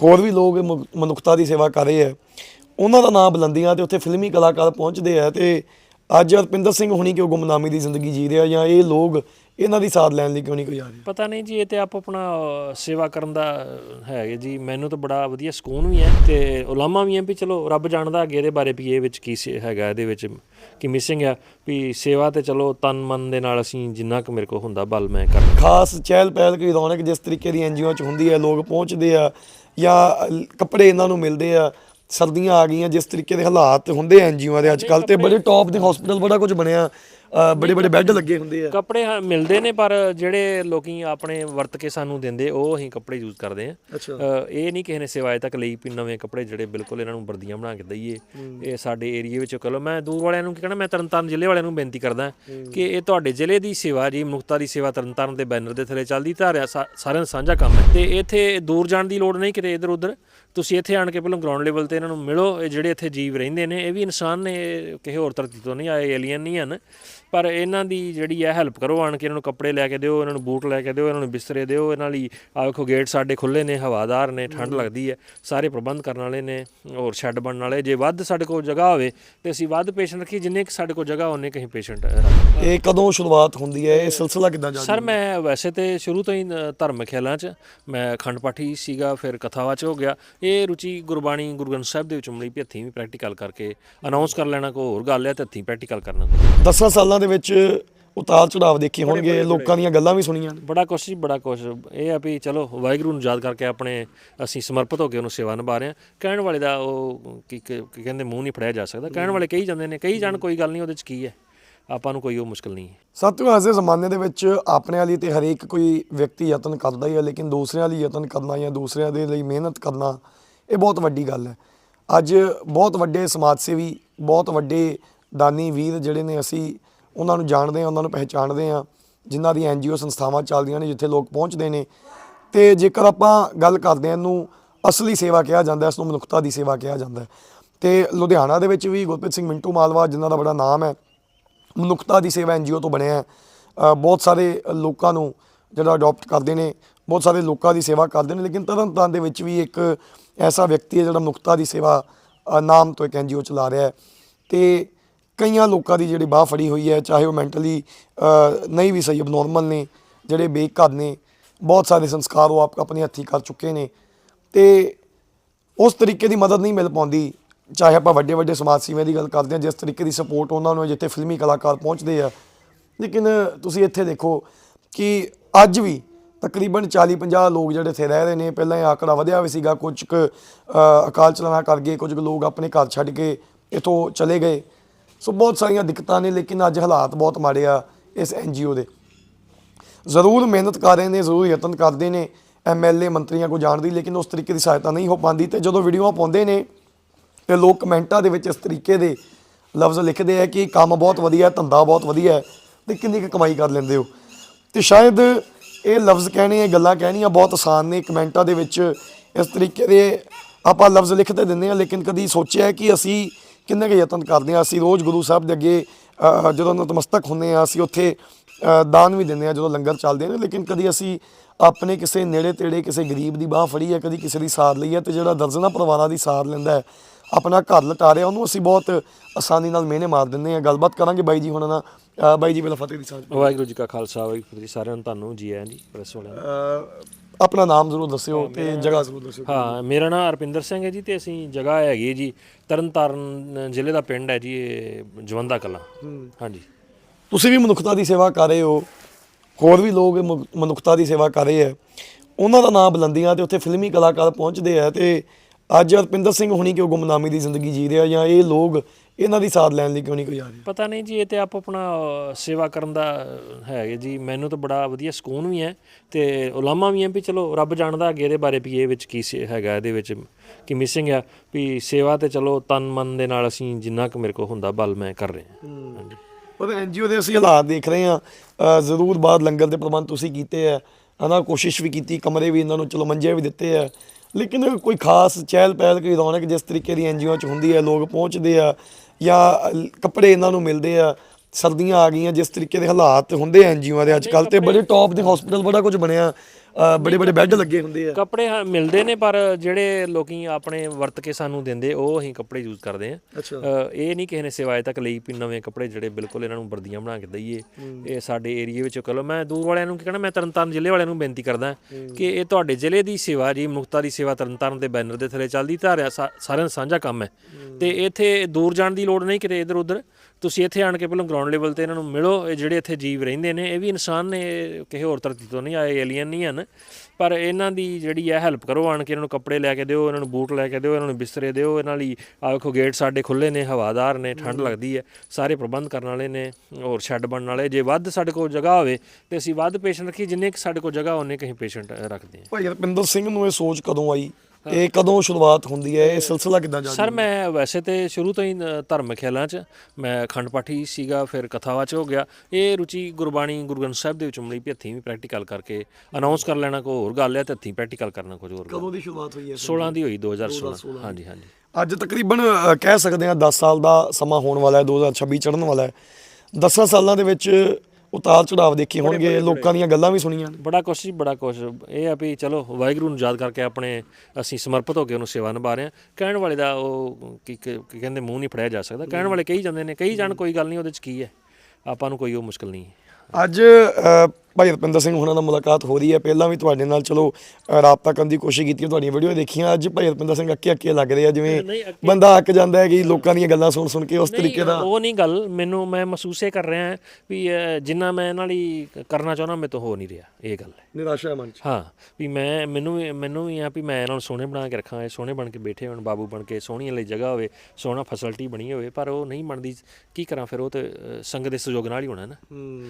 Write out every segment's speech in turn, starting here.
ਹੋਰ ਵੀ ਲੋਕ ਮਨੁੱਖਤਾ ਦੀ ਸੇਵਾ ਕਰ ਰਹੇ ਆ। ਉਹਨਾਂ ਦਾ ਨਾਮ ਬੁਲੰਦੀਆਂ ਤੇ ਉੱਥੇ ਫਿਲਮੀ ਕਲਾਕਾਰ ਪਹੁੰਚਦੇ ਆ ਤੇ ਅੱਜ ਰਪਿੰਦਰ ਸਿੰਘ ਹੁਣੀ ਕਿਉਂ ਗੁੰਮਨਾਮੀ ਦੀ ਜ਼ਿੰਦਗੀ ਜੀ ਰਿਹਾ ਜਾਂ ਇਹ ਲੋਕ ਇਹਨਾਂ ਦੀ ਸਾਥ ਲੈਣ ਲਈ ਕਿਉਂ ਨਹੀਂ ਕੋਈ ਆ ਰਿਹਾ? ਪਤਾ ਨਹੀਂ ਜੀ ਇਹ ਤੇ ਆਪ ਆਪਣਾ ਸੇਵਾ ਕਰਨ ਦਾ ਹੈ ਜੀ। ਮੈਨੂੰ ਤਾਂ ਬੜਾ ਵਧੀਆ ਸਕੂਨ ਵੀ ਹੈ ਤੇ ਉਲਾਮਾ ਵੀ ਹੈ ਵੀ ਚਲੋ ਰੱਬ ਜਾਣਦਾ ਅੱਗੇ ਇਹਦੇ ਬਾਰੇ ਵੀ ਇਹ ਵਿੱਚ ਕੀ ਹੈਗਾ ਇਹਦੇ ਵਿੱਚ ਕੀ ਮਿਸਿੰਗ ਆ ਵੀ ਸੇਵਾ ਤੇ ਚਲੋ ਤਨ ਮਨ ਦੇ ਨਾਲ ਅਸੀਂ ਜਿੰਨਾ ਕੁ ਮੇਰੇ ਕੋਲ ਹੁੰਦਾ ਬਲ ਮੈਂ ਕਰ ਖਾਸ ਚਹਿਲ ਪਹਿਲ ਕੋਈ ਰੌਣਕ ਜਿਸ ਤਰੀਕੇ ਦੀ ਐਨਜੀਓ ਚ ਹੁੰਦੀ ਹੈ ਲੋਕ ਪਹੁੰਚਦੇ ਆ। ਜਾਂ ਕੱਪੜੇ ਇਹਨਾਂ ਨੂੰ ਮਿਲਦੇ ਆ ਸਰਦੀਆਂ ਆ ਗਈਆਂ ਜਿਸ ਤਰੀਕੇ ਦੇ ਹਾਲਾਤ ਹੁੰਦੇ ਐਨਜੀਓ ਦੇ ਅੱਜ ਕੱਲ ਤੇ ਬੜੇ ਟੌਪ ਦੇ ਹਸਪੀਟਲ ਬੜਾ ਕੁਝ ਬਣਿਆ। ਬੜੇ ਬੜੇ ਬੈੱਡ ਲੱਗੇ ਹੁੰਦੇ ਆ। ਕੱਪੜੇ ਹਾਂ ਮਿਲਦੇ ਨੇ ਪਰ ਜਿਹੜੇ ਲੋਕੀ ਆਪਣੇ ਵਰਤ ਕੇ ਸਾਨੂੰ ਦਿੰਦੇ ਉਹ ਅਸੀਂ ਕੱਪੜੇ ਯੂਜ਼ ਕਰਦੇ ਆ ਅੱਛਾ। ਇਹ ਨਹੀਂ ਕਿਸੇ ਨੇ ਸਿਵਾ ਅਜੇ ਤੱਕ ਲਈ ਵੀ ਨਵੇਂ ਕੱਪੜੇ ਜਿਹੜੇ ਬਿਲਕੁਲ ਇਹਨਾਂ ਨੂੰ ਵਰਦੀਆਂ ਬਣਾ ਕੇ ਦਈਏ। ਇਹ ਸਾਡੇ ਏਰੀਆ ਵਿੱਚ ਕਹੋ ਮੈਂ ਦੂਰ ਵਾਲਿਆਂ ਨੂੰ ਕੀ ਕਹਿਣਾ ਮੈਂ ਤਰਨਤਾਰਨ ਜ਼ਿਲ੍ਹੇ ਵਾਲਿਆਂ ਨੂੰ ਬੇਨਤੀ ਕਰਦਾ ਕਿ ਇਹ ਤੁਹਾਡੇ ਜ਼ਿਲ੍ਹੇ ਦੀ ਸੇਵਾ ਜੀ ਮੁਕਤਾ ਦੀ ਸੇਵਾ ਤਰਨਤਾਰਨ ਦੇ ਬੈਨਰ ਦੇ ਥੱਲੇ ਚੱਲਦੀ ਧਾਰਿਆ ਸਾਰਿਆਂ ਦਾ ਸਾਂਝਾ ਕੰਮ ਹੈ। ਤੇ ਇੱਥੇ ਦੂਰ ਜਾਣ ਦੀ ਲੋੜ ਨਹੀਂ ਕਿਤੇ ਇੱਧਰ ਉੱਧਰ ਤੁਸੀਂ ਇੱਥੇ ਆਣ ਕੇ ਪਹਿਲਾਂ ਗਰਾਊਂਡ ਲੈਵਲ ਤੇ ਇਹਨਾਂ ਨੂੰ ਮਿਲੋ, ਇਹ ਜਿਹੜੇ ਇੱਥੇ ਜੀਵ ਰਹਿੰਦੇ ਨੇ, ਇਹ ਵੀ ਇਨਸਾਨ ਨੇ, ਇਹ ਕਿਸੇ ਹੋਰ ਧਰਤੀ ਤੋਂ ਨਹੀਂ ਆਏ ਏਲੀਅਨ ਨਹੀਂ ਹਨ। ਪਰ ਇਹਨਾਂ ਦੀ ਜਿਹੜੀ ਹੈ ਹੈਲਪ ਕਰੋ ਆਣ ਕੇ ਇਹਨਾਂ ਨੂੰ ਕੱਪੜੇ ਲੈ ਕੇ ਦਿਓ ਇਹਨਾਂ ਨੂੰ ਬੂਟ ਲੈ ਕੇ ਦਿਓ ਇਹਨਾਂ ਨੂੰ ਬਿਸਤਰੇ ਦਿਓ ਇਹਨਾਂ ਲਈ ਆਹ ਵੇਖੋ ਗੇਟ ਸਾਡੇ ਖੁੱਲੇ ਨੇ ਹਵਾਦਾਰ ਨੇ ਠੰਡ ਲੱਗਦੀ ਹੈ ਸਾਰੇ ਪ੍ਰਬੰਧ ਕਰਨ ਵਾਲੇ ਨੇ ਹੋਰ ਸ਼ੈੱਡ ਬਣਨ ਵਾਲੇ ਜੇ ਵੱਧ ਸਾਡੇ ਕੋਲ ਜਗ੍ਹਾ ਹੋਵੇ ਤੇ ਅਸੀਂ ਵੱਧ ਪੇਸ਼ੈਂਟ ਰੱਖੀ ਜਿੰਨੇ ਕਿ ਸਾਡੇ ਕੋਲ ਜਗ੍ਹਾ ਉਹਨੇ ਕਹੀਂ ਪੇਸ਼ੈਂਟ ਇਹ ਕਦੋਂ ਸ਼ੁਰੂਆਤ ਹੁੰਦੀ ਹੈ? ਇਹ ਸਿਲਸਿਲਾ ਕਿਦਾਂ ਚੱਲਦਾ ਸਰ ਮੈਂ ਵੈਸੇ ਤੇ ਸ਼ੁਰੂ ਤੋਂ ਹੀ ਧਰਮ ਖਿਆਲਾਂ 'ਚ ਮੈਂ ਅਖੰਡ ਪਾਠੀ ਸੀਗਾ ਫਿਰ ਕਥਾਵਾ 'ਚ ਹੋ ਗਿਆ। ਇਹ ਰੁਚੀ ਗੁਰਬਾਣੀ ਗੁਰੂ ਗ੍ਰੰਥ ਸਾਹਿਬ ਦੇ ਵਿੱਚ ਮਿਲੀ ਵੀ ਹੱਥੀਂ ਵੀ ਪ੍ਰੈਕਟੀਕਲ ਕਰਕੇ ਅਨਾਉਂਸ ਕਰ ਲੈਣਾ ਕੋਈ ਹੋਰ ਗੱਲ ਹੈ ਤੇ ਹੱਥੀਂ ਪ੍ਰੈਕਟੀਕਲ ਕਰਨਾ। ਕੋਈ ਦਸਾਂ ਸਾਲਾਂ ਦੇ ਵਿੱਚ ਉਤਾਰ ਚੜਾਵ ਦੇਖੇ ਹੋਣਗੇ ਲੋਕਾਂ ਦੀਆਂ ਗੱਲਾਂ ਵੀ ਸੁਣੀਆਂ ਨੇ। ਬੜਾ ਕੁਛ ਜੀ ਬੜਾ ਕੁਛ। ਇਹ ਆ ਵੀ ਚਲੋ ਵਾਹਿਗੁਰੂ ਨੂੰ ਯਾਦ ਕਰਕੇ ਆਪਣੇ ਅਸੀਂ ਸਮਰਪਿਤ ਹੋ ਕੇ ਉਹਨੂੰ ਸੇਵਾ ਨਿਭਾ ਰਹੇ ਹਾਂ। ਕਹਿਣ ਵਾਲੇ ਦਾ ਉਹ ਕੀ ਕੀ ਕਹਿੰਦੇ ਮੂੰਹ ਨਹੀਂ ਫੜਿਆ ਜਾ ਸਕਦਾ। ਕਹਿਣ ਵਾਲੇ ਕਹੀ ਜਾਂਦੇ ਨੇ ਕਹੀ ਜਾਣ ਕੋਈ ਗੱਲ ਨਹੀਂ ਉਹਦੇ 'ਚ ਕੀ ਹੈ? ਆਪਾਂ ਨੂੰ ਕੋਈ ਉਹ ਮੁਸ਼ਕਲ ਨਹੀਂ ਹੈ। ਸਾਥੀਓ ਅੱਜ ਦੇ ਜ਼ਮਾਨੇ ਦੇ ਵਿੱਚ ਆਪਣੇ ਲਈ ਤੇ ਹਰੇਕ ਕੋਈ ਵਿਅਕਤੀ ਯਤਨ ਕਰਦਾ ਹੀ ਹੈ ਲੇਕਿਨ ਦੂਸਰਿਆਂ ਲਈ ਯਤਨ ਕਰਨਾ ਜਾਂ ਦੂਸਰਿਆਂ ਦੇ ਲਈ ਮਿਹਨਤ ਕਰਨਾ ਇਹ ਬਹੁਤ ਵੱਡੀ ਗੱਲ ਹੈ। ਅੱਜ ਬਹੁਤ ਵੱਡੇ ਸਮਾਜ ਸੇਵੀ ਬਹੁਤ ਵੱਡੇ ਦਾਨੀ ਵੀਰ ਜਿਹੜੇ ਨੇ ਅਸੀਂ ਉਹਨਾਂ ਨੂੰ ਜਾਣਦੇ ਹਾਂ, ਉਹਨਾਂ ਨੂੰ ਪਹਿਚਾਣਦੇ ਹਾਂ, ਜਿਨ੍ਹਾਂ ਦੀ ਐਨਜੀਓ ਸੰਸਥਾਵਾਂ ਚੱਲਦੀਆਂ ਨੇ, ਜਿੱਥੇ ਲੋਕ ਪਹੁੰਚਦੇ ਨੇ। ਤੇ ਜੇਕਰ ਆਪਾਂ ਗੱਲ ਕਰਦੇ ਹਾਂ, ਇਹਨੂੰ ਅਸਲੀ ਸੇਵਾ ਕਿਹਾ ਜਾਂਦਾ ਇਸ ਨੂੰ ਮਨੁੱਖਤਾ ਦੀ ਸੇਵਾ ਕਿਹਾ ਜਾਂਦਾ ਹੈ। ਤੇ ਲੁਧਿਆਣਾ ਦੇ ਵਿੱਚ ਵੀ ਗੁਰਪ੍ਰੀਤ ਸਿੰਘ ਮਿੰਟੂ ਮਾਲਵਾ, ਜਿਨ੍ਹਾਂ ਦਾ ਬੜਾ ਨਾਮ ਹੈ, ਮਨੁੱਖਤਾ ਦੀ ਸੇਵਾ ਐਨਜੀਓ ਤੋਂ ਬਣਿਆ ਹੈ। ਬਹੁਤ ਸਾਰੇ ਲੋਕਾਂ ਨੂੰ ਜਿਹੜਾ ਅਡਾਪਟ ਕਰਦੇ ਨੇ, ਬਹੁਤ ਸਾਰੇ ਲੋਕਾਂ ਦੀ ਸੇਵਾ ਕਰਦੇ ਨੇ, ਲੇਕਿਨ ਤਰਨਤਾਰਨ ਦੇ ਵਿੱਚ ਵੀ ਇੱਕ ਐਸਾ ਵਿਅਕਤੀ ਹੈ, ਜਿਹੜਾ ਮਨੁੱਖਤਾ ਦੀ ਸੇਵਾ ਨਾਮ ਤੋਂ ਇੱਕ ਐਨਜੀਓ ਚਲਾ ਰਿਹਾ ਹੈ। ਤੇ ਕਈਆਂ ਲੋਕਾਂ ਦੀ ਜਿਹੜੀ ਬਾਹ ਫੜੀ ਹੋਈ ਹੈ, ਚਾਹੇ ਉਹ ਮੈਂਟਲੀ ਨਹੀਂ ਵੀ ਸਹੀ ਅਬਨੋਰਮਲ ਨੇ, ਜਿਹੜੇ ਬੇਘਰ ਨੇ, ਬਹੁਤ ਸਾਰੇ ਸੰਸਕਾਰ ਉਹ ਆਪ ਆਪਣੇ ਹੱਥੀ ਕਰ ਚੁੱਕੇ ਨੇ। ਤੇ ਉਸ ਤਰੀਕੇ ਦੀ ਮਦਦ ਨਹੀਂ ਮਿਲ ਪਾਉਂਦੀ, ਚਾਹੇ ਆਪਾਂ ਵੱਡੇ ਵੱਡੇ ਸਮਾਜ ਸੇਵੀਆਂ ਦੀ ਗੱਲ ਕਰਦੇ ਹਾਂ, ਜਿਸ ਤਰੀਕੇ ਦੀ ਸਪੋਰਟ ਉਹਨਾਂ ਨੂੰ ਜਿੱਥੇ ਫਿਲਮੀ ਕਲਾਕਾਰ ਪਹੁੰਚਦੇ ਆ। ਲੇਕਿਨ ਤੁਸੀਂ ਇੱਥੇ ਦੇਖੋ ਕਿ ਅੱਜ ਵੀ ਤਕਰੀਬਨ 40-50 ਲੋਕ ਜਿਹੜੇ ਇੱਥੇ ਰਹਿ ਰਹੇ ਨੇ, ਪਹਿਲਾਂ ਇਹ ਆંકੜਾ ਵਧਿਆ ਵੀ ਸੀਗਾ, ਕੁਝ ਕੁ ਅਕਾਲ ਚਲਾਣਾ ਕਰ ਗਏ, ਕੁਝ ਕੁ ਲੋਕ ਆਪਣੇ ਘਰ ਛੱਡ ਕੇ ਇਥੋਂ ਚਲੇ ਗਏ। ਸੋ ਬਹੁਤ ਸਾਰੀਆਂ ਦਿੱਕਤਾਂ ਨੇ, ਲੇਕਿਨ ਅੱਜ ਹਾਲਾਤ ਬਹੁਤ ਮਾੜੇ ਆ ਇਸ ਐਨਜੀਓ ਦੇ। ਜ਼ਰੂਰ ਮਿਹਨਤ ਕਰ ਰਹੇ ਨੇ, ਜ਼ਰੂਰ ਯਤਨ ਕਰਦੇ ਨੇ ਐਮਐਲਏ ਮੰਤਰੀਆਂ ਕੋ ਜਾਣ ਦੀ, ਲੇਕਿਨ ਉਸ ਤਰੀਕੇ ਦੀ ਸਹਾਇਤਾ ਨਹੀਂ ਹੋ ਪਾਉਂਦੀ। ਤੇ ਜਦੋਂ ਵੀਡੀਓਆਂ ਪਾਉਂਦੇ ਨੇ ਤੇ ਲੋਕ ਕਮੈਂਟਾਂ ਦੇ ਵਿੱਚ ਇਸ ਤਰੀਕੇ ਦੇ ਲਫ਼ਜ਼ ਲਿਖਦੇ ਆ ਕਿ ਕੰਮ ਬਹੁਤ ਵਧੀਆ ਧੰਦਾ ਬਹੁਤ ਵਧੀਆ ਹੈ, ਤੇ ਕਿੰਨੀ ਕੁ ਕਮਾਈ ਕਰ ਲੈਂਦੇ ਹੋ? ਤੇ ਸ਼ਾਇਦ ਇਹ ਲਫ਼ਜ਼ ਕਹਿਣੇ, ਇਹ ਗੱਲਾਂ ਕਹਿਣੀਆਂ ਬਹੁਤ ਆਸਾਨ ਨੇ। ਕਮੈਂਟਾਂ ਦੇ ਵਿੱਚ ਇਸ ਤਰੀਕੇ ਦੇ ਆਪਾਂ ਲਫ਼ਜ਼ ਲਿਖਦੇ ਦਿੰਦੇ ਆ ਲੇਕਿਨ ਕਦੀ ਸੋਚਿਆ ਕਿ ਅਸੀਂ ਕਿੰਨੇ ਕੁ ਯਤਨ ਕਰਦੇ ਆ ਅਸੀਂ ਰੋਜ਼ ਗੁਰੂ ਸਾਹਿਬ ਦੇ ਅੱਗੇ ਜਦੋਂ ਨਤਮਸਤਕ ਹੁੰਦੇ ਆ ਅਸੀਂ ਉੱਥੇ ਦਾਨ ਵੀ ਦਿੰਦੇ ਆ ਜਦੋਂ ਲੰਗਰ ਚੱਲਦੇ ਨੇ। ਲੇਕਿਨ ਕਦੀ ਅਸੀਂ ਆਪਣੇ ਕਿਸੇ ਨੇੜੇ ਤੇੜੇ ਕਿਸੇ ਗਰੀਬ ਦੀ ਬਾਹ ਫੜੀ ਹੈ ਕਦੀ ਕਿਸੇ ਦੀ ਸਾਰ ਲਈ ਹੈ ਤੇ ਜਿਹੜਾ ਦਰਜਨਾਂ ਪਰਿਵਾਰਾਂ ਦੀ ਸਾਰ ਲੈਂਦਾ ਹੈ ਆਪਣਾ ਘਰ ਲਟਾ ਰਿਹਾ ਉਹਨੂੰ ਅਸੀਂ ਬਹੁਤ ਆਸਾਨੀ ਨਾਲ ਮਿਹਨੇ ਮਾਰ ਦਿੰਦੇ ਆ ਗੱਲਬਾਤ ਕਰਾਂਗੇ ਬਾਈ ਜੀ ਹੁਣਾਂ ਨਾਲ। ਬਾਈ ਜੀ ਪਹਿਲਾਂ ਫਤਿਹ ਦੀ ਸਾਂਝ। ਵਾਹਿਗੁਰੂ ਜੀ ਕਾ ਖਾਲਸਾ ਵਾਹਿਗੁਰੂ ਜੀ ਸਾਰਿਆਂ ਨੂੰ ਤੁਹਾਨੂੰ ਜੀ ਆਇਆਂ ਜੀ ਪ੍ਰੈਸ ਵਾਲਿਆਂ ਆਪਣਾ ਨਾਮ ਜ਼ਰੂਰ ਦੱਸਿਓ ਤੇ ਜਗ੍ਹਾ ਜ਼ਰੂਰ ਦੱਸਿਓ। ਹਾਂ ਮੇਰਾ ਨਾਮ ਅਰਪਿੰਦਰ ਸਿੰਘ ਹੈ ਜੀ ਤੇ ਅਸੀਂ ਜਗ੍ਹਾ ਹੈਗੀ ਹੈ ਜੀ ਤਰਨਤਾਰਨ ਜ਼ਿਲ੍ਹੇ ਦਾ ਪਿੰਡ ਹੈ ਜੀ ਇਹ ਜਵੰਦਾ ਕਲਾਂ। ਹਾਂਜੀ। ਤੁਸੀਂ ਵੀ ਮਨੁੱਖਤਾ ਦੀ ਸੇਵਾ ਕਰ ਰਹੇ ਹੋ ਹੋਰ ਵੀ ਲੋਕ ਮ- ਮਨੁੱਖਤਾ ਦੀ ਸੇਵਾ ਕਰ ਰਹੇ ਆ ਉਹਨਾਂ ਦਾ ਨਾਮ ਬੁਲੰਦੀਆਂ ਤੇ ਉੱਥੇ ਫਿਲਮੀ ਕਲਾਕਾਰ ਪਹੁੰਚਦੇ ਆ ਤੇ ਅੱਜ ਰਪਿੰਦਰ ਸਿੰਘ ਹੁਣੀ ਕਿਉਂ ਗੁੰਮਨਾਮੀ ਦੀ ਜ਼ਿੰਦਗੀ ਜੀ ਰਿਹਾ ਜਾਂ ਇਹ ਲੋਕ ਇਹਨਾਂ ਦੀ ਸਾਥ ਲੈਣ ਲਈ ਕਿਉਂ ਨਹੀਂ ਕੋਈ ਆ ਰਿਹਾ? ਪਤਾ ਨਹੀਂ ਜੀ ਇਹ ਤੇ ਆਪ ਆਪਣਾ ਸੇਵਾ ਕਰਨ ਦਾ ਹੈ ਜੀ। ਮੈਨੂੰ ਤਾਂ ਬੜਾ ਵਧੀਆ ਸਕੂਨ ਵੀ ਹੈ ਤੇ ਉਲਾਮਾ ਵੀ ਹੈ ਵੀ ਚਲੋ ਰੱਬ ਜਾਣਦਾ ਅੱਗੇ ਇਹਦੇ ਬਾਰੇ ਵੀ ਇਹ ਵਿੱਚ ਕੀ ਸੇ- ਹੈਗਾ ਇਹਦੇ ਵਿੱਚ ਕੀ ਮਿਸਿੰਗ ਆ ਵੀ ਸੇਵਾ ਤੇ ਚਲੋ ਤਨ ਮਨ ਦੇ ਨਾਲ ਅਸੀਂ ਜਿੰਨਾ ਕੁ ਮੇਰੇ ਕੋਲ ਹੁੰਦਾ ਬਲ ਮੈਂ ਕਰ ਰਿਹਾ। ਹਾਂਜੀ। ਪਰ ਐਨਜੀਓ ਦੇ ਅਸੀਂ ਹਾਲਾਤ ਦੇਖ ਰਹੇ ਆ ਜ਼ਰੂਰ ਬਾਹਰ ਲੰਗਰ ਦੇ ਪ੍ਰਬੰਧ ਤੁਸੀਂ ਕੀਤੇ ਆ। ਹਨਾ ਕੋਸ਼ਿਸ਼ ਵੀ ਕੀਤੀ ਕਮਰੇ ਵੀ ਇਹਨਾਂ ਨੂੰ ਚਲੋ ਮੰਜੇ ਵੀ ਦਿੱਤੇ ਆ। ਲੇਕਿਨ ਕੋਈ ਖਾਸ ਚਹਿਲ ਪਹਿਲ ਕੋਈ ਰੌਣਕ ਜਿਸ ਤਰੀਕੇ ਦੀ ਐਨਜੀਓ ਚ ਹੁੰਦੀ ਹੈ ਲੋਕ ਪਹੁੰਚਦੇ ਆ। ਜਾਂ ਕੱਪੜੇ ਇਹਨਾਂ ਨੂੰ ਮਿਲਦੇ ਆ ਸਰਦੀਆਂ ਆ ਗਈਆਂ ਜਿਸ ਤਰੀਕੇ ਦੇ ਹਾਲਾਤ ਹੁੰਦੇ ਐਨਜੀਓ ਦੇ ਅੱਜ ਕੱਲ ਤੇ ਬੜੇ ਟੌਪ ਦੇ ਹਸਪੀਟਲ ਬੜਾ ਕੁਝ ਬਣਿਆ। ਬੜੇ ਬੜੇ ਬੈੱਡ ਲੱਗੇ ਹੁੰਦੇ ਆ। ਕੱਪੜੇ ਹਾਂ ਮਿਲਦੇ ਨੇ ਪਰ ਜਿਹੜੇ ਲੋਕੀ ਆਪਣੇ ਵਰਤ ਕੇ ਸਾਨੂੰ ਦਿੰਦੇ ਉਹ ਅਸੀਂ ਕੱਪੜੇ ਯੂਜ਼ ਕਰਦੇ ਆ ਅੱਛਾ। ਇਹ ਨਹੀਂ ਕਿਸੇ ਨੇ ਸਿਵਾਏ ਤੱਕ ਲਈ ਵੀ ਨਵੇਂ ਕੱਪੜੇ ਜਿਹੜੇ ਬਿਲਕੁਲ ਇਹਨਾਂ ਨੂੰ ਵਰਦੀਆਂ ਬਣਾ ਕੇ ਦਈਏ। ਇਹ ਸਾਡੇ ਏਰੀਆ ਵਿੱਚ ਕਲੋ ਮੈਂ ਦੂਰ ਵਾਲਿਆਂ ਨੂੰ ਕੀ ਕਹਿਣਾ ਮੈਂ ਤਰਨਤਾਰਨ ਜ਼ਿਲ੍ਹੇ ਵਾਲਿਆਂ ਨੂੰ ਬੇਨਤੀ ਕਰਦਾ ਕਿ ਇਹ ਤੁਹਾਡੇ ਜ਼ਿਲ੍ਹੇ ਦੀ ਸੇਵਾ ਜੀ ਮਨੁੱਖਤਾ ਦੀ ਸੇਵਾ ਤਰਨਤਾਰਨ ਦੇ ਬੈਨਰ ਦੇ ਥੱਲੇ ਚੱਲਦੀ ਧਾਰਿਆ ਸਾ- ਸਾਰਿਆਂ ਦਾ ਸਾਂਝਾ ਕੰਮ ਹੈ। ਤੇ ਇੱਥੇ ਦੂਰ ਜਾਣ ਦੀ ਲੋੜ ਨਹੀਂ ਕਿਤੇ ਇੱਧਰ ਉੱਧਰ ਤੁਸੀਂ ਇੱਥੇ ਆਣ ਕੇ ਪਹਿਲਾਂ ਗਰਾਊਂਡ ਲੈਵਲ ਤੇ ਇਹਨਾਂ ਨੂੰ ਮਿਲੋ ਇਹ ਜਿਹੜੇ ਇੱਥੇ ਜੀਵ ਰਹਿੰਦੇ ਨੇ ਇਹ ਵੀ ਇਨਸਾਨ ਨੇ ਕਿਸੇ ਹੋਰ ਧਰਤੀ ਤੋਂ ਨਹੀਂ ਆਏ ਏਲੀਅਨ ਨਹੀਂ ਹਨ। ਪਰ ਇਹਨਾਂ ਦੀ ਜਿਹੜੀ ਹੈ ਹੈਲਪ ਕਰੋ ਆਣ ਕੇ ਇਹਨਾਂ ਨੂੰ ਕੱਪੜੇ ਲੈ ਕੇ ਦਿਓ ਇਹਨਾਂ ਨੂੰ ਬੂਟ ਲੈ ਕੇ ਦਿਓ ਇਹਨਾਂ ਨੂੰ ਬਿਸਤਰੇ ਦਿਓ ਇਹਨਾਂ ਲਈ ਆਹ ਵੇਖੋ ਗੇਟ ਸਾਡੇ ਖੁੱਲੇ ਨੇ ਹਵਾਦਾਰ ਨੇ ਠੰਡ ਲੱਗਦੀ ਹੈ ਸਾਰੇ ਪ੍ਰਬੰਧ ਕਰਨ ਵਾਲੇ ਨੇ ਹੋਰ ਸ਼ੈੱਡ ਬਣਨ ਵਾਲੇ ਜੇ ਵੱਧ ਸਾਡੇ ਕੋਲ ਜਗ੍ਹਾ ਹੋਵੇ ਤੇ ਅਸੀਂ ਵੱਧ ਪੇਸ਼ੈਂਟ ਰੱਖੀ ਜਿੰਨੇ ਕਿ ਸਾਡੇ ਕੋਲ ਜਗ੍ਹਾ ਉਹਨੇ ਕਹੀਂ ਪੇਸ਼ੈਂਟ ਰੱਖਦੇ ਹਾਂ। ਭਾਈ ਰਪਿੰਦਰ ਸਿੰਘ ਨੂੰ ਇਹ ਸੋਚ ਕਦੋਂ ਆਈ? ਇਹ ਕਦੋਂ ਸ਼ੁਰੂਆਤ ਹੁੰਦੀ ਹੈ? ਇਹ ਸਿਲਸਿਲਾ ਕਿੱਦਾਂ ਚੱਲਦਾ ਸਰ ਮੈਂ ਵੈਸੇ ਤੇ ਸ਼ੁਰੂ ਤੋਂ ਹੀ ਧਰਮ ਖਿਆਲਾਂ 'ਚ ਮੈਂ ਅਖੰਡ ਪਾਠੀ ਸੀਗਾ ਫਿਰ ਕਥਾਵਾਂ 'ਚ ਹੋ ਗਿਆ। ਇਹ ਰੁਚੀ ਗੁਰਬਾਣੀ ਗੁਰੂ ਗ੍ਰੰਥ ਸਾਹਿਬ ਦੇ ਵਿੱਚ ਮਿਲੀ ਹੱਥੀਂ ਵੀ ਪ੍ਰੈਕਟੀਕਲ ਕਰਕੇ ਅਨਾਉਂਸ ਕਰ ਲੈਣਾ ਕੋਈ ਹੋਰ ਗੱਲ ਹੈ ਤੇ ਹੱਥੀਂ ਪ੍ਰੈਕਟੀਕਲ ਕਰਨਾ ਕੁਝ ਹੋਰ ਕਦੋਂ ਦੀ ਸ਼ੁਰੂਆਤ ਹੋਈ ਹੈ 16 ਦੀ ਹੋਈ 2016 ਹਾਂਜੀ ਹਾਂਜੀ। ਅੱਜ ਤਕਰੀਬਨ ਕਹਿ ਸਕਦੇ ਹਾਂ 10 ਸਾਲ ਦਾ ਸਮਾਂ ਹੋਣ ਵਾਲਾ ਹੈ 2026 ਚੜ੍ਹਨ ਵਾਲਾ ਹੈ। 10 ਸਾਲਾਂ ਦੇ ਵਿੱਚ ਉਤਾਰ ਚੜਾਵ ਦੇਖੇ ਹੋਣਗੇ ਲੋਕਾਂ ਦੀਆਂ ਗੱਲਾਂ ਵੀ ਸੁਣੀਆਂ ਨੇ। ਬੜਾ ਕੁਛ ਜੀ ਬੜਾ ਕੁਛ। ਇਹ ਆ ਵੀ ਚਲੋ ਵਾਹਿਗੁਰੂ ਨੂੰ ਯਾਦ ਕਰਕੇ ਆਪਣੇ ਅਸੀਂ ਸਮਰਪਿਤ ਹੋ ਕੇ ਉਹਨੂੰ ਸੇਵਾ ਨਿਭਾ ਰਹੇ ਹਾਂ। ਕਹਿਣ ਵਾਲੇ ਦਾ ਉਹ ਕੀ ਕੀ ਕਹਿੰਦੇ ਮੂੰਹ ਨਹੀਂ ਫੜਿਆ ਜਾ ਸਕਦਾ। ਕਹਿਣ ਵਾਲੇ ਕਹੀ ਜਾਂਦੇ ਨੇ ਕਹੀ ਜਾਣ ਕੋਈ ਗੱਲ ਨਹੀਂ ਉਹਦੇ 'ਚ ਕੀ ਹੈ? ਆਪਾਂ ਨੂੰ ਕੋਈ ਉਹ ਮੁਸ਼ਕਲ ਨਹੀਂ ਹੈ। ਅੱਜ ਭਾਈ ਰਪਿੰਦਰ ਸਿੰਘ ਹੁਣਾਂ ਨਾਲ ਮੁਲਾਕਾਤ ਹੋ ਰਹੀ ਹੈ। ਪਹਿਲਾਂ ਵੀ ਤੁਹਾਡੇ ਨਾਲ ਚਲੋ ਰਾਬਤਾ ਕਰਨ ਦੀ ਕੋਸ਼ਿਸ਼ ਕੀਤੀ ਤੁਹਾਡੀਆਂ ਵੀਡੀਓ ਦੇਖੀਆਂ। ਅੱਜ ਭਾਈ ਰਪਿੰਦਰ ਸਿੰਘ ਅੱਕੇ ਅੱਕੇ ਲੱਗ ਰਹੇ ਆ ਜਿਵੇਂ ਬੰਦਾ ਅੱਕ ਜਾਂਦਾ ਹੈ ਕਿ ਲੋਕਾਂ ਦੀਆਂ ਗੱਲਾਂ ਸੁਣ ਸੁਣ ਕੇ ਉਸ ਤਰੀਕੇ ਦਾ ਉਹ ਨਹੀਂ ਗੱਲ। ਮੈਨੂੰ ਮੈਂ ਮਹਿਸੂਸ ਇਹ ਕਰ ਰਿਹਾ ਵੀ ਜਿੰਨਾ ਮੈਂ ਇਹਨਾਂ ਲਈ ਕਰਨਾ ਚਾਹੁੰਦਾ ਮੈਂ ਤੋਂ ਹੋ ਨਹੀਂ ਰਿਹਾ। ਇਹ ਗੱਲ ਹੈ। ਨਿਰਾਸ਼ਾ ਮਨ ਚ। ਹਾਂ ਵੀ ਮੈਂ ਮੈਨੂੰ ਵੀ- ਮੈਨੂੰ ਵੀ ਆ ਵੀ ਮੈਂ ਇਹਨਾਂ ਨੂੰ ਸੋਹਣੇ ਬਣਾ ਕੇ ਰੱਖਾਂ ਇਹ ਸੋਹਣੇ ਬਣ ਕੇ ਬੈਠੇ ਹੋਣ ਬਾਬੂ ਬਣ ਕੇ ਸੋਹਣੀਆਂ ਲਈ ਜਗ੍ਹਾ ਹੋਵੇ ਸੋਹਣਾ ਫੈਸਿਲਿਟੀ ਬਣੀ ਹੋਵੇ ਪਰ ਉਹ ਨਹੀਂ ਬਣਦੀ। ਕੀ ਕਰਾਂ ਫਿਰ? ਉਹ ਤੇ ਸੰਗਤ ਦੇ ਸਹਿਯੋਗ ਨਾਲ ਹੀ ਹੋਣਾ ਨਾ।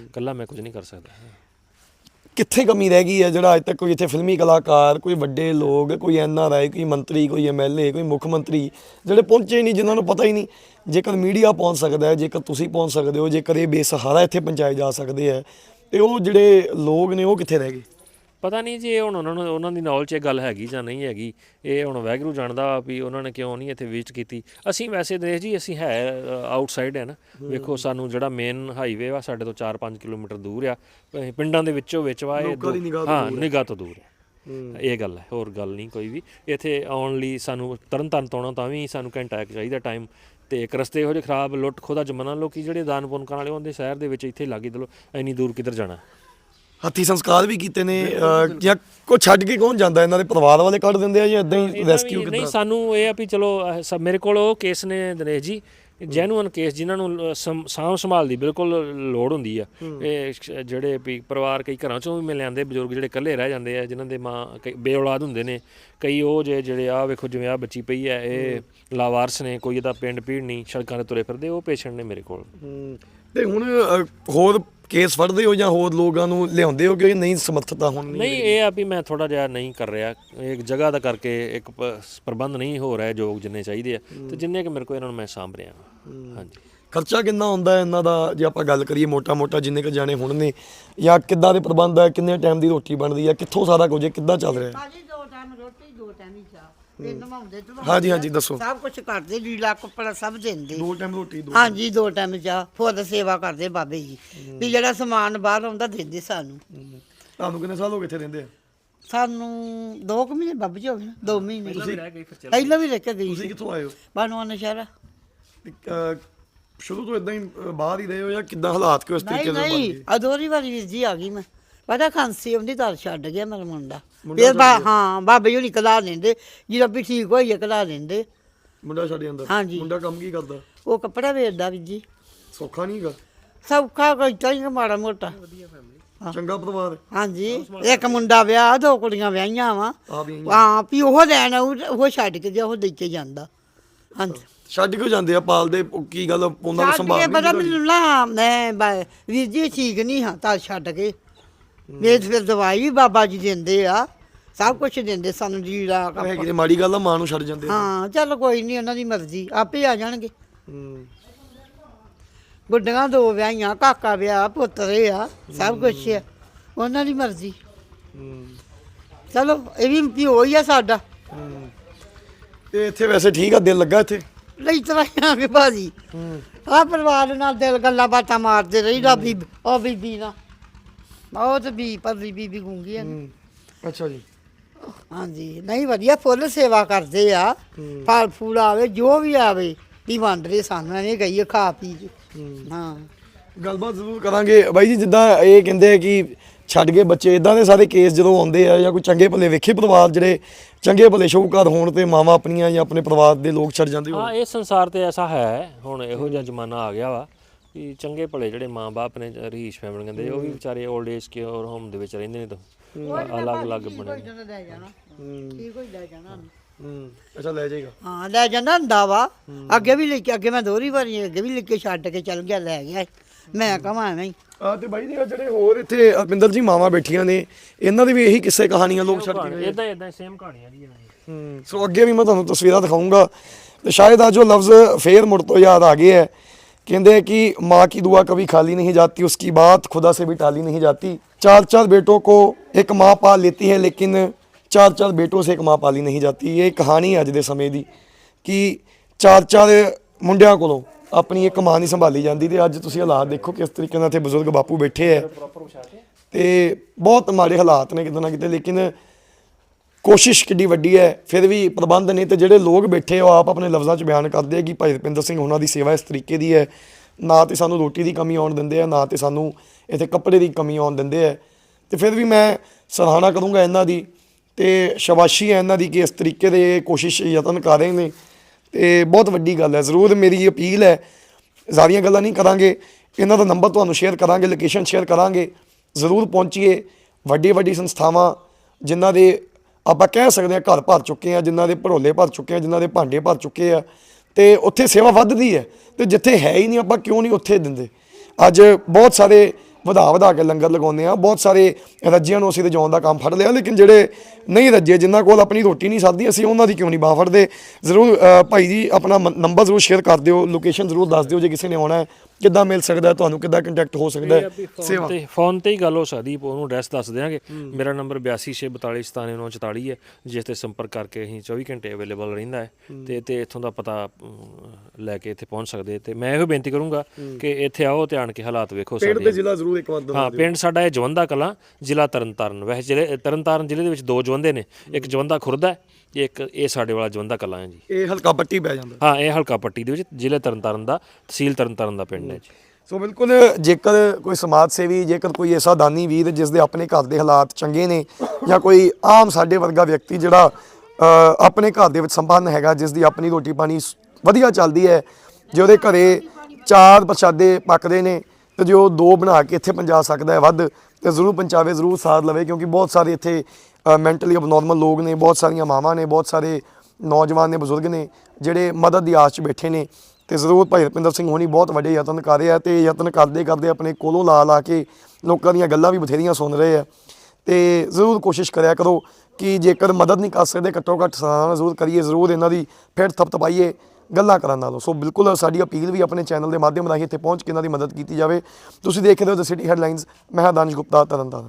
ਇਕੱਲਾ ਮੈਂ ਕੁਝ ਨਹੀਂ ਕਰ ਸਕਦਾ। ਕਿੱਥੇ ਕਮੀ ਰਹਿ ਗਈ ਹੈ ਜਿਹੜਾ ਅੱਜ ਤੱਕ ਕੋਈ ਇੱਥੇ ਫਿਲਮੀ ਕਲਾਕਾਰ, ਕੋਈ ਵੱਡੇ ਲੋਕ, ਕੋਈ ਐੱਨ ਆਰ ਆਈ, ਕੋਈ ਮੰਤਰੀ, ਕੋਈ ਐਮਐਲਏ ਕੋਈ ਮੁੱਖ ਮੰਤਰੀ ਜਿਹੜੇ ਪਹੁੰਚੇ ਨਹੀਂ, ਜਿਨ੍ਹਾਂ ਨੂੰ ਪਤਾ ਹੀ ਨਹੀਂ। ਜੇਕਰ ਮੀਡੀਆ ਪਹੁੰਚ ਸਕਦਾ ਹੈ, ਜੇਕਰ ਤੁਸੀਂ ਪਹੁੰਚ ਸਕਦੇ ਹੋ, ਜੇਕਰ ਇਹ ਬੇਸਹਾਰਾ ਇੱਥੇ ਪਹੁੰਚਾਏ ਜਾ ਸਕਦੇ ਹੈ, ਤੇ ਉਹ ਜਿਹੜੇ ਲੋਕ ਨੇ ਉਹ ਕਿੱਥੇ ਰਹਿ ਗਏ? ਪਤਾ ਨਹੀਂ ਜੀ ਇਹ ਹੁਣ ਉਹਨਾਂ ਨੂੰ ਉਹਨਾਂ ਦੀ ਨੌਲੇਜ 'ਚ ਇਹ ਗੱਲ ਹੈਗੀ ਜਾਂ ਨਹੀਂ ਹੈਗੀ। ਇਹ ਹੁਣ ਵੈਗਰੂ ਜਾਣਦਾ ਵਾ ਉਹਨਾਂ ਨੇ ਕਿਉਂ ਨਹੀਂ ਇੱਥੇ ਵਿਜ਼ਿਟ ਕੀਤੀ। ਅਸੀਂ ਵੈਸੇ ਦੇਖ ਜੀ ਅਸੀਂ ਹੈ ਆਊਟਸਾਈਡ ਹੈ ਨਾ। ਵੇਖੋ ਸਾਨੂੰ ਜਿਹੜਾ ਮੇਨ ਹਾਈਵੇ ਵਾ ਸਾਡੇ ਤੋਂ 4-5 ਕਿਲੋਮੀਟਰ ਦੂਰ ਆ। ਪਿੰਡਾਂ ਦੇ ਵਿੱਚੋਂ ਵਿੱਚ ਵਾ ਇਹ ਹਾਂ ਨਿਗਾਹ ਤੋਂ ਦੂਰ ਹੈ। ਇਹ ਗੱਲ ਹੈ ਹੋਰ ਗੱਲ ਨਹੀਂ ਕੋਈ ਵੀ। ਇੱਥੇ ਆਉਣ ਲਈ ਸਾਨੂੰ ਤਰਨ ਤਾਰਨ ਤੋਂ ਆਉਣਾ ਤਾਂ ਵੀ ਸਾਨੂੰ ਘੰਟਾ ਇੱਕ ਚਾਹੀਦਾ ਟਾਈਮ ਤੇ ਇੱਕ ਰਸਤੇ ਇਹੋ ਜਿਹੇ ਖਰਾਬ ਲੁੱਟ ਖੋਦਾ ਜਮਨਾ ਲੋਕੀ ਜਿਹੜੇ ਦਾਨ ਪੁੰਨ ਕਰਨ ਵਾਲੇ ਹੁੰਦੇ ਸ਼ਹਿਰ ਦੇ ਵਿੱਚ ਇੱਥੇ ਲਾਗੇ ਦਲੋ ਇੰਨੀ ਦੂਰ ਕਿੱਧਰ ਜਾਣਾ? ਹੱਥੀ ਸੰਸਕਾਰ ਵੀ ਕੀਤੇ ਨੇ ਜਾਂ ਕੋ ਛੱਡ ਕੇ ਕੌਣ ਜਾਂਦਾ ਇਹਨਾਂ ਦੇ ਪਰਿਵਾਰ ਵਾਲੇ ਕੱਢ ਦਿੰਦੇ ਆ ਜਾਂ ਇਦਾਂ ਹੀ ਰੈਸਕਿਊ ਵੀ ਕਿੱਦਾਂ? ਨਹੀਂ ਸਾਨੂੰ ਇਹ ਆ ਵੀ ਚਲੋ ਅਹ, ਸ- ਮੇਰੇ ਕੋਲ ਉਹ ਕੇਸ ਨੇ ਦਿਨੇਸ਼ ਜੀ ਜੈਨੂਅਨ ਕੇਸ ਜਿਨ੍ਹਾਂ ਨੂੰ ਅਹ, ਸਮ- ਸਾਂਭ ਸੰਭਾਲ ਦੀ ਬਿਲਕੁਲ ਲੋੜ ਹੁੰਦੀ ਆ। ਇਹ ਸ਼- ਜਿਹੜੇ ਵੀ ਪਰਿਵਾਰ ਕਈ ਘਰਾਂ ਚੋਂ ਵੀ ਮਿਲ ਜਾਂਦੇ ਬਜ਼ੁਰਗ ਜਿਹੜੇ ਇਕੱਲੇ ਰਹਿ ਜਾਂਦੇ ਆ ਜਿਨ੍ਹਾਂ ਦੇ ਮਾਂ ਕਈ ਬੇਔਲਾਦ ਹੁੰਦੇ ਨੇ ਕਈ ਉਹ ਜੇ ਜਿਹੜੇ ਆ ਵੇਖੋ ਜਿਵੇਂ ਆ ਬੱਚੀ ਪਈ ਆ ਇਹ ਲਾਵਾਰਸ ਨੇ ਕੋਈ ਇਹਦਾ ਪਿੰਡ ਪੀੜ ਨਹੀਂ ਸੜਕਾਂ ਤੇ ਤੁਰੇ ਫਿਰਦੇ ਉਹ ਪੇਸ਼ੈਂਟ ਨੇ ਮੇਰੇ ਕੋਲ। ਤੇ ਹੁਣ ਹੋਰ ਕੇਸ ਫੜਦੇ ਹੋ ਜਾਂ ਹੋਰ ਲੋਕਾਂ ਨੂੰ ਲਿਆਉਂਦੇ ਹੋ ਕਿ ਨਹੀਂ ਸਮਰਥਤਾ ਹੁਣ ਨਹੀਂ ਇਹ ਆ ਵੀ ਮੈਂ ਥੋੜਾ ਜਿਹਾ ਨਹੀਂ ਕਰ ਰਿਹਾ। ਇੱਕ ਜਗ੍ਹਾ ਦਾ ਕਰਕੇ ਇੱਕ ਪ- ਪ੍ਰਬੰਧ ਨਹੀਂ ਹੋ ਰਿਹਾ ਯੋਗ ਜਿੰਨੇ ਚਾਹੀਦੇ ਆ। ਤੇ ਜਿੰਨੇ ਕਿ ਮੇਰੇ ਕੋਲ ਇਹਨਾਂ ਨੂੰ ਮੈਂ ਸਾਂਭ ਰਿਹਾ। ਹਾਂਜੀ। ਖਰਚਾ ਕਿੰਨਾ ਹੁੰਦਾ ਹੈ ਇਹਨਾਂ ਦਾ? ਜੇ ਆਪਾਂ ਗੱਲ ਕਰੀਏ ਮੋਟਾ ਮੋਟਾ ਜਿੰਨੇ ਕ ਜਾਣੇ ਹੁਣ ਨੇ ਜਾਂ ਕਿੱਦਾਂ ਦੇ ਪ੍ਰਬੰਧ ਹੈ ਕਿੰਨੇ ਟਾਈਮ ਦੀ ਰੋਟੀ ਬਣਦੀ ਹੈ ਕਿੱਥੋਂ ਸਾਰਾ ਕੁਝ ਹੈ ਕਿੱਦਾਂ ਚੱਲ ਰਿਹਾ? ਹੈ ਭਾਜੀ ਦੋ ਟਾਈਮ ਰੋਟੀ ਦੋ ਟਾਈਮ ਹੀ ਚਾਹ। ਨਵਾਉਂਦੇ ਤੇ ਹਾਂਜੀ ਹਾਂਜੀ ਦੱਸੋ। ਸਭ ਕੁਝ ਕਰਦੇ ਲੀਲਾ ਕੱਪੜਾ ਸਭ ਦਿੰਦੇ। ਦੋ ਟਾਈਮ ਰੋਟੀ ਦੋ ਹਾਂਜੀ ਦੋ ਟਾਈਮ ਚਾਹ ਫੁੱਲ ਸੇਵਾ ਕਰਦੇ ਬਾਬੇ ਜੀ। ਵੀ ਜਿਹੜਾ ਸਮਾਨ ਬਾਹਰ ਆਉਂਦਾ ਦਿੰਦੇ ਸਾਨੂੰ। ਤੁਹਾਨੂੰ ਕਿੰਨੇ ਸਾਲ ਹੋ ਗਏ ਇੱਥੇ ਰਹਿੰਦੇ ਆ? ਸਾਨੂੰ 2 ਕੁ ਮਹੀਨੇ ਬਾਬੇ ਜੀ ਹੋ ਗਏ ਨਾ, ਦੋ ਮਹੀਨੇ। ਪਹਿਲਾਂ ਵੀ ਰਹਿ ਕੇ ਗਈ ਤੁਸੀਂ ਕਿੱਥੋਂ ਆਏ ਹੋ? ਬਾਨਵਾ ਨਸ਼ਹਿਰਾ ਤੇ, ਅ, ਸ਼ੁਰੂ ਤੋਂ ਇਦਾਂ ਹੀ ਬਾਹਰ ਹੀ ਰਹੇ ਹੋ ਜਾਂ ਕਿੱਦਾਂ ਹਾਲਾਤ ਕਿਉਂ ਇਸ ਨਹੀਂ ਤਰੀਕੇ ਦੇ ਬਣ ਨਹੀਂ ਗਏ? ਅਦੋਰੀ ਵਾਲੀ ਵੀਰ ਜੀ ਆ ਗਈ ਮੈਂ। ਪਤਾ ਖਾਂਸੀ ਆਉਂਦੀ ਤਾਂ ਛੱਡ ਗਿਆ ਮੇਰਾ ਮੁੰਡਾ। ਫਿਰ ਬਾ ਹਾਂ ਬਾਬੇ ਜੀ ਨਹੀਂ ਕਲਾ ਲੈਂਦੇ ਜਦੋਂ ਵੀ ਠੀਕ ਹੋਈਏ ਕਲਾ ਲੈਂਦੇ ਮੁੰਡਾ ਸਾਡੇ ਅੰਦਰ ਹਾਂਜੀ। ਮੁੰਡਾ ਕੰਮ ਕੀ ਕਰਦਾ? ਉਹ ਕੱਪੜਾ ਵੇਚਦਾ ਵੀਰ ਜੀ। ਸੌਖਾ ਨਹੀਂ ਹੈਗਾ? ਸੌਖਾ ਕੋਈ ਚਾਹੀਦਾ ਮਾੜਾ ਮੋਟਾ। ਚੰਗਾ ਪਰਿਵਾਰ? ਹੈ। ਹਾਂਜੀ ਇੱਕ ਮੁੰਡਾ ਵਿਆਹ ਦੋ ਕੁੜੀਆਂ ਵਿਆਹੀਆਂ ਵਾ। ਆ ਵੀ ਹਾਂ ਵੀ ਉਹ ਲੈਣ ਆਊ ਤੇ ਉਹ ਛੱਡ ਕੇ ਜੇ ਉਹ ਦੇ ਕੇ ਜਾਂਦਾ। ਹਾਂਜੀ। ਛੱਡ ਕਿਉਂ ਜਾਂਦੇ ਆ ਪਾਲਦੇ ਉਹ ਕੀ ਗੱਲ ਉਹਨਾਂ ਨੂੰ ਛੱਡ ਸੰਭਾਲ ਕੇ ਨਹੀਂ ਪਤਾ? ਮੈਨੂੰ ਨਾ ਮੈਂ ਬ- ਵੀਰ ਜੀ ਠੀਕ ਨਹੀਂ ਹਾਂ ਤਾਂ ਛੱਡ ਕੇ। ਵੇਚ ਫਿਰ ਦਵਾਈ ਵੀ ਬਾਬਾ ਜੀ ਦਿੰਦੇ ਆ ਸਭ ਕੁਝ ਦਿੰਦੇ ਸਾਨੂੰ ਜੀਰਾ ਹੈਗੀ ਤੇ ਮਾੜੀ ਗੱਲ ਆ ਮਾਂ ਨੂੰ ਛੱਡ ਜਾਂਦੇ ਆ। ਹਾਂ ਚੱਲ ਕੋਈ ਨਹੀਂ ਉਹਨਾਂ ਦੀ ਮਰਜ਼ੀ ਆਪੇ ਆ ਜਾਣਗੇ। ਹੂੰ। ਗੁੱਡੀਆਂ ਦੋ ਵਿਆਹੀਆਂ ਕਾਕਾ ਵਿਆਹ ਪੁੱਤਰੇ ਆ ਸਭ ਕੁਝ ਆ। ਉਹਨਾਂ ਦੀ ਮਰਜ਼ੀ। ਹੂੰ। ਚਲੋ ਇਹ ਵੀ ਪਿਓ ਹੀ ਆ ਸਾਡਾ। ਹੂੰ। ਤੇ ਇੱਥੇ ਵੈਸੇ ਠੀਕ ਆ ਦਿਲ ਲੱਗਾ ਇੱਥੇ? ਲਈ ਤਰਾਈਆਂ ਵੀ ਭਾਜੀ। ਆ ਪਰਿਵਾਰ ਨਾਲ ਦਿਲ ਗੱਲਾਂ ਬਾਤਾਂ ਮਾਰਦੇ ਰਹੀਦਾ ਬੀਬੀ ਉਹ ਬੀਬੀ ਨਾਲ। ਬਹੁਤ ਵੀ ਪਰਲੀ ਬੀਬੀ ਗੁੰਗੀ ਆ ਹੂੰ। ਅੱਛਾ ਜੀ। ਹਾਂਜੀ ਨਹੀਂ ਵਧੀਆ ਫੁੱਲ ਸੇਵਾ ਕਰਦੇ ਆ। ਫਲ ਫੂਲ ਆਵੇ ਜੋ ਵੀ ਆਵੇ ਵੀ ਵੰਡਦੇ ਸਾਨੂੰ ਐਵੇਂ ਗਈ ਖਾ ਪੀ ਕੇ। ਹਾਂ। ਗੱਲਬਾਤ ਜ਼ਰੂਰ ਕਰਾਂਗੇ। ਬਾਈ ਜੀ ਜਿੱਦਾਂ ਇਹ ਕਹਿੰਦੇ ਆ ਕਿ ਛੱਡ ਗਏ ਬੱਚੇ ਇਦਾਂ ਦੇ ਸਾਰੇ ਕੇਸ ਜਦੋਂ ਆਉਂਦੇ ਆ ਜਾਂ ਕੋਈ ਚੰਗੇ ਭਲੇ ਵੇਖੇ ਪਰਿਵਾਰ ਜਿਹੜੇ ਚੰਗੇ ਭਲੇ ਸ਼ੌਕਰ ਹੋਣ ਤੇ ਮਾਵਾਂ ਆਪਣੀਆਂ ਜਾਂ ਆਪਣੇ ਪਰਿਵਾਰ ਦੇ ਲੋਕ ਛੱਡ ਜਾਂਦੇ ਹਾਂ ਹੋਣ ਇਹ ਸੰਸਾਰ ਤੇ ਐਸਾ ਹੈ ਹੁਣ ਇਹੋ ਜਿਹਾ ਜ਼ਮਾਨਾ ਆ ਗਿਆ ਵਾ। ਕਿ ਚੰਗੇ ਭਲੇ ਜਿਹੜੇ ਮਾਂ-ਬਾਪ ਨੇ ਰੀਸ਼ ਫੈਮਿਲੀ ਕਹਿੰਦੇ ਉਹ ਵੀ ਵਿਚਾਰੇ 올ਡ ਏਜ ਕੇਅਰ ਹੋਮ ਦੇ ਵਿੱਚ ਰਹਿੰਦੇ ਨੇ ਤਾਂ ਅਲੱਗ-ਅਲੱਗ ਬਣੇ ਨੇ। ਲੈ ਜਾਣਾ। ਠੀਕ ਹੋ ਲੈ ਜਾਣਾ ਹੂੰ। ਅੱਛਾ ਲੈ ਜਾਏਗਾ। ਹਾਂ ਲੈ ਜਾਂਦਾ ਹੁੰਦਾ ਵਾ। ਅੱਗੇ ਵੀ ਲੈ ਕੇ ਅੱਗੇ ਮੈਂ ਦੋਹਰੀ ਵਾਰੀ ਅੱਗੇ ਵੀ ਲੈ ਕੇ ਛੱਡ ਕੇ ਚੱਲ ਗਿਆ ਲੈ ਗਿਆ। ਮੈਂ ਕਹਾਂ ਐਵੇਂ ਹੀ। ਆ ਤੇ ਬਾਈ ਜੀ ਆਹ ਜਿਹੜੇ ਹੋਰ ਇੱਥੇ ਅਰਪਿੰਦਰ ਜੀ ਮਾਵਾਂ ਬੈਠੀਆਂ ਨੇ ਇਹਨਾਂ ਦੇ ਵੀ ਇਹੀ ਕਿੱਸੇ ਕਹਾਣੀਆਂ ਲੋਕ ਛੱਡ ਕੇ ਗਏ ਇਦਾਂ ਇਦਾਂ ਸੇਮ ਕਹਾਣੀਆਂ ਜੀ ਇਹਨਾਂ ਦੀਆਂ। ਹੂੰ। ਸੋ ਅੱਗੇ ਵੀ ਮੈਂ ਤੁਹਾਨੂੰ ਤਸਵੀਰਾਂ ਦਿਖਾਊਂਗਾ। ਤੇ ਸ਼ਾਇਦ ਆ ਜੋ ਲਫ਼ਜ਼ ਫੇਰ ਮੁੜ ਤੋਂ ਯਾਦ ਆ ਗਏ ਹੈ कहते हैं कि माँ की दुआ कभी खाली नहीं जाती उसकी बात खुदा से भी टाली नहीं जाती चार चार बेटों को एक माँ पाल लेती है लेकिन चार चार बेटों से एक माँ पाली नहीं जाती ये ਕਹਾਣੀ ਹੈ ਅੱਜ ਦੇ ਸਮੇਂ ਦੀ ਕਿ ਚਾਰ ਚਾਰ ਮੁੰਡਿਆਂ ਕੋਲੋਂ ਆਪਣੀ ਇੱਕ ਮਾਂ ਨਹੀਂ ਸੰਭਾਲੀ ਜਾਂਦੀ ਤੇ ਅੱਜ ਤੁਸੀਂ ਹਾਲਾਤ ਦੇਖੋ ਕਿਸ ਤਰੀਕੇ ਨਾਲ ਇੱਥੇ ਬਜ਼ੁਰਗ ਬਾਪੂ ਬੈਠੇ ਹੈ ਤੇ ਬਹੁਤ ਮਾੜੇ ਹਾਲਾਤ ਨੇ ਕਿਤੇ ਨਾ ਕਿਤੇ ਲੇਕਿਨ ਕੋਸ਼ਿਸ਼ ਕਿੱਡੀ ਵੱਡੀ ਹੈ, ਫਿਰ ਵੀ ਪ੍ਰਬੰਧ ਨੇ ਤੇ ਜਿਹੜੇ ਲੋਕ ਬੈਠੇ ਉਹ ਆਪ ਆਪਣੇ ਲਫ਼ਜ਼ਾਂ 'ਚ ਬਿਆਨ ਕਰਦੇ ਆ ਕਿ ਭਾਈ ਰਪਿੰਦਰ ਸਿੰਘ ਉਹਨਾਂ ਦੀ ਸੇਵਾ ਇਸ ਤਰੀਕੇ ਦੀ ਹੈ, ਨਾ ਤੇ ਸਾਨੂੰ ਰੋਟੀ ਦੀ ਕਮੀ ਆਉਣ ਦਿੰਦੇ ਆ, ਨਾ ਤੇ ਸਾਨੂੰ ਇੱਥੇ ਕੱਪੜੇ ਦੀ ਕਮੀ ਆਉਣ ਦਿੰਦੇ ਆ। ਤੇ ਫਿਰ ਵੀ ਮੈਂ ਸਰਾਹਨਾ ਕਰੂੰਗਾ ਇਹਨਾਂ ਦੀ ਤੇ ਸ਼ਾਬਾਸ਼ੀ ਹੈ ਇਹਨਾਂ ਦੀ ਕਿ ਇਸ ਤਰੀਕੇ ਦੇ ਕੋਸ਼ਿਸ਼ ਯਤਨ ਕਰ ਰਹੇ ਨੇ। ਤੇ ਬਹੁਤ ਵੱਡੀ ਗੱਲ ਹੈ, ਜ਼ਰੂਰ ਮੇਰੀ ਅਪੀਲ ਹੈ ਸਾਰੀਆਂ ਗੱਲਾਂ ਨਹੀਂ ਕਰਾਂਗੇ, ਇਹਨਾਂ ਦਾ ਨੰਬਰ ਤੁਹਾਨੂੰ ਸ਼ੇਅਰ ਕਰਾਂਗੇ, ਲੋਕੇਸ਼ਨ ਸ਼ੇਅਰ ਕਰਾਂਗੇ, ਜ਼ਰੂਰ ਪਹੁੰਚੀਏ ਵੱਡੀ ਵੱਡੀ ਸੰਸਥਾਵਾਂ ਜਿਨ੍ਹਾਂ ਦੇ ਆਪਾਂ ਕਹਿ ਸਕਦੇ ਹਾਂ ਘਰ ਭਰ ਚੁੱਕੇ ਆ ਜਿਨ੍ਹਾਂ ਦੇ ਭੜੋਲੇ ਭਰ ਚੁੱਕੇ ਆ ਜਿਨ੍ਹਾਂ ਦੇ ਭਾਂਡੇ ਭਰ ਚੁੱਕੇ ਆ ਤੇ ਉੱਥੇ ਸੇਵਾ ਵੱਧਦੀ ਹੈ ਤੇ ਜਿੱਥੇ ਹੈ ਹੀ ਨਹੀਂ ਆਪਾਂ ਕਿਉਂ ਨਹੀਂ ਉੱਥੇ ਦਿੰਦੇ। ਅੱਜ ਬਹੁਤ ਸਾਰੇ ਵਧਾ ਵਧਾ ਕੇ ਲੰਗਰ ਲਗਾਉਂਦੇ ਆ ਬਹੁਤ ਸਾਰੇ ਰੱਜਿਆਂ ਨੂੰ ਅਸੀਂ ਰਜਾਉਣ ਦਾ ਕੰਮ ਫੜ ਲਿਆ ਲੇਕਿਨ ਜਿਹੜੇ ਨਹੀਂ ਰੱਜੇ, ਜਿਨ੍ਹਾਂ ਕੋਲ ਆਪਣੀ ਰੋਟੀ ਨਹੀਂ ਸਰਦੀ ਅਸੀਂ ਉਹਨਾਂ ਦੀ ਕਿਉਂ ਨਹੀਂ ਬਾਹ ਫੜਦੇ? ਜ਼ਰੂਰ ਭਾਈ ਜੀ ਆਪਣਾ ਨੰਬਰ ਜ਼ਰੂਰ ਸ਼ੇਅਰ ਕਰ ਦਿਓ ਲੋਕੇਸ਼ਨ ਜ਼ਰੂਰ ਦੱਸ ਦਿਓ, ਜੇ ਕਿਸੇ ਨੇ ਆਉਣਾ ਹੈ ਕਿੱਦਾਂ ਮਿਲ ਸਕਦਾ ਹੈ ਤੁਹਾਨੂੰ ਕਿੱਦਾਂ ਕੰਟੈਕਟ ਹੋ ਸਕਦਾ ਹੈ? ਸੇਵਾ। ਤੇ ਫੋਨ ਤੇ ਹੀ ਗੱਲ ਹੋ ਸਕਦੀ ਉਹਨੂੰ ਐਡਰੈਸ ਦੱਸ ਦਿਆਂਗੇ। ਮੇਰਾ ਨੰਬਰ 8264279944 ਹੈ ਜਿਸ ਤੇ ਸੰਪਰਕ ਕਰਕੇ ਅਸੀਂ 24 ਘੰਟੇ ਅਵੇਲੇਬਲ ਰਹਿੰਦਾ ਹੈ। ਤੇ ਤੇ ਇੱਥੋਂ ਦਾ ਪਤਾ ਲੈ ਕੇ ਇੱਥੇ ਪਹੁੰਚ ਸਕਦੇ ਤੇ ਮੈਂ ਇਹੋ ਬੇਨਤੀ ਕਰੂੰਗਾ ਕਿ ਇੱਥੇ ਆਓ ਤੇ ਆਣ ਕੇ ਹਾਲਾਤ ਵੇਖੋ ਪਿੰਡ ਸਾਡੇ ਤੇ ਜ਼ਿਲ੍ਹਾ ਜ਼ਰੂਰ ਇੱਕ ਵਾਰ ਦੱਸ ਹਾਂ ਪਿੰਡ ਸਾਡਾ ਹੈ ਜਵੰਦਾ ਕਲਾਂ ਜ਼ਿਲ੍ਹਾ ਤਰਨਤਾਰਨ। ਵੈਸੇ ਜ਼ਿਲ੍ਹੇ ਤਰਨਤਾਰਨ ਜ਼ਿਲ੍ਹੇ ਦੇ ਵਿੱਚ ਦੋ ਜਵੰਦੇ ਨੇ। ਇੱਕ ਜਵੰਦਾ ਖੁਰਦ ਹੈ ਇੱਕ ਇਹ ਸਾਡੇ ਵਾਲਾ ਜਵੰਦਾ ਕਲਾਂ ਹੈ ਜੀ। ਇਹ ਹਲਕਾ ਪੱਟੀ ਪੈ ਜਾਂਦਾ। ਹਾਂ ਇਹ ਹਲਕਾ ਪੱਟੀ ਦੇ ਵਿੱਚ ਜ਼ਿਲ੍ਹੇ ਤਰਨਤਾਰਨ ਦਾ ਤਹਿਸੀਲ ਤਰਨਤਾਰਨ ਦਾ ਪਿੰਡ ਹੈ ਜੀ। ਸੋ ਬਿਲਕੁਲ ਜੇਕਰ ਕੋਈ ਸਮਾਜ ਸੇਵੀ ਜੇਕਰ ਕੋਈ ਐਸਾ ਦਾਨੀ ਵੀਰ ਜਿਸ ਦੇ ਆਪਣੇ ਘਰ ਦੇ ਹਾਲਾਤ ਚੰਗੇ ਨੇ ਜਾਂ ਕੋਈ ਆਮ ਸਾਡੇ ਵਰਗਾ ਵਿਅਕਤੀ ਜਿਹੜਾ ਆਪਣੇ ਘਰ ਦੇ ਵਿੱਚ ਸੰਪੰਨ ਹੈਗਾ ਜਿਸ ਦੀ ਆਪਣੀ ਰੋਟੀ ਪਾਣੀ ਵਧੀਆ ਚੱਲਦੀ ਹੈ ਜੇ ਉਹਦੇ ਘਰੇ ਚਾਰ ਪ੍ਰਸ਼ਾਦੇ ਪੱਕਦੇ ਨੇ ਤੇ ਜੇ ਉਹ ਦੋ ਬਣਾ ਕੇ ਇੱਥੇ ਪਹੁੰਚਾ ਸਕਦਾ ਹੈ ਵੱਧ ਤੇ ਜ਼ਰੂਰ ਪਹੁੰਚਾਵੇ ਜ਼ਰੂਰ ਸਾਥ ਲਵੇ ਕਿਉਂਕਿ ਬਹੁਤ ਸਾਰੇ ਇੱਥੇ ਮੈਂਟਲੀ ਅਬਨੋਰਮਲ ਲੋਕ ਨੇ, ਬਹੁਤ ਸਾਰੀਆਂ ਮਾਵਾਂ ਨੇ, ਬਹੁਤ ਸਾਰੇ ਨੌਜਵਾਨ ਨੇ, ਬਜ਼ੁਰਗ ਨੇ, ਜਿਹੜੇ ਮਦਦ ਦੀ ਆਸ 'ਚ ਬੈਠੇ ਨੇ। ਤੇ ਜ਼ਰੂਰ ਭਾਈ ਰੁਪਿੰਦਰ ਸਿੰਘ ਹੋਣੀ ਬਹੁਤ ਵੱਡੇ ਯਤਨ ਕਰ ਰਹੇ ਆ ਤੇ ਯਤਨ ਕਰਦੇ ਕਰਦੇ ਆਪਣੇ ਕੋਲੋਂ ਲਾ ਲਾ ਕੇ ਲੋਕਾਂ ਦੀਆਂ ਗੱਲਾਂ ਵੀ ਬਥੇਰੀਆਂ ਸੁਣ ਰਹੇ ਆ। ਤੇ ਜ਼ਰੂਰ ਕੋਸ਼ਿਸ਼ ਕਰਿਆ ਕਰੋ ਕਿ ਜੇਕਰ ਮਦਦ ਨਹੀਂ ਕਰ ਸਕਦੇ, ਘੱਟੋ ਘੱਟ ਸਲਾਨਾ ਜ਼ਰੂਰ ਕਰੀਏ, ਜ਼ਰੂਰ ਇਹਨਾਂ ਦੀ ਫਿਰ ਥਪਥਪਾਈਏ ਗੱਲਾਂ ਕਰਨ ਨਾਲੋਂ। ਸੋ ਬਿਲਕੁਲ ਸਾਡੀ ਅਪੀਲ ਵੀ ਆਪਣੇ ਚੈਨਲ ਦੇ ਮਾਧਿਅਮ ਰਾਹੀਂ ਇੱਥੇ ਪਹੁੰਚ ਕੇ ਇਹਨਾਂ ਦੀ ਮਦਦ ਕੀਤੀ ਜਾਵੇ। ਤੁਸੀਂ ਦੇਖ ਰਹੇ ਹੋ ਦ ਸਿਟੀ ਹੈਡਲਾਈਨਸ ਮੈਂ ਹਾਂ ਦਾਨਿਸ਼ ਗੁਪਤਾ ਤਰਨਤਾਰਨ